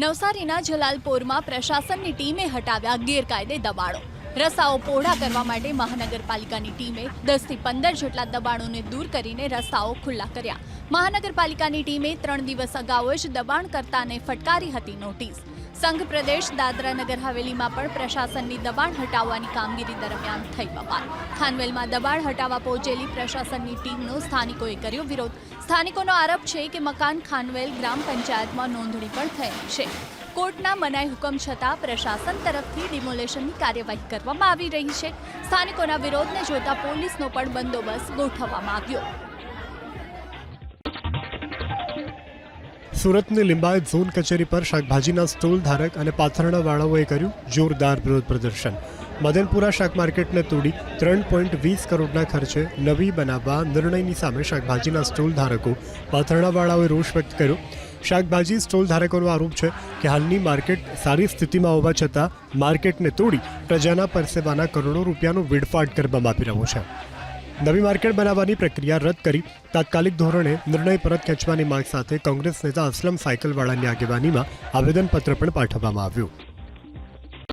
નવસારીના જલાલપોરમાં પ્રશાસનની ટીમે હટાવ્યા ગેરકાયદે દબાણો. રસ્તાઓ પહોળા કરવા માટે મહાનગરપાલિકાની ટીમે દસથી પંદર જેટલા દબાણોને દૂર કરીને રસ્તાઓ ખુલ્લા કર્યા. મહાનગરપાલિકાની ટીમે ત્રણ દિવસ અગાઉ જ દબાણકર્તાને ફટકારી હતી નોટિસ. સંઘ પ્રદેશ દાદરા નગર હવેલીમાં પણ પ્રશાસનની દબાણ હટાવવાની કામગીરી દરમિયાન થઈ બબાલ ખાનવેલમાં દબાણ હટાવવા પહોંચેલી પ્રશાસનની ટીમનો સ્થાનિકોએ કર્યો વિરોધ. સ્થાનિકોનો આરોપ છે કે મકાન ખાનવેલ ગ્રામ પંચાયતમાં નોંધણી પણ થયેલ છે. કોર્ટના મનાઈ હુકમ છતાં પ્રશાસન તરફથી ડિમોલેશનની કાર્યવાહી કરવામાં આવી રહી છે. સ્થાનિકોના વિરોધને જોતા પોલીસનો પણ બંદોબસ્ત ગોઠવવામાં આવ્યો. સુરતની લિંબાયત ઝોન કચેરી પર શાકભાજીના સ્ટોલ ધારક અને પાથરણાવાળાઓએ કર્યું જોરદાર વિરોધ પ્રદર્શન. મદનપુરા શાક માર્કેટને તોડી ત્રણ પોઈન્ટ વીસ કરોડના ખર્ચે નવી બનાવવા નિર્ણયની સામે શાકભાજીના સ્ટોલ ધારકો પાથરણાવાળાઓએ રોષ વ્યક્ત કર્યો. શાકભાજી સ્ટોલ ધારકોનો આરોપ છે કે હાલની માર્કેટ સારી સ્થિતિમાં હોવા છતાં માર્કેટને તોડી પ્રજાના પરસેવાના કરોડો રૂપિયાનો વેડફાટ કરવામાં આવી રહ્યો છે. નવી માર્કેટ બનાવવાની પ્રક્રિયા રદ કરી તાત્કાલિક ધોરણે નિર્ણય પરત ખેંચવાની માંગ સાથે કોંગ્રેસ નેતા અસલમ સાયકલવાળાની આગેવાનીમાં આવેદનપત્ર પણ પાઠવવામાં આવ્યું.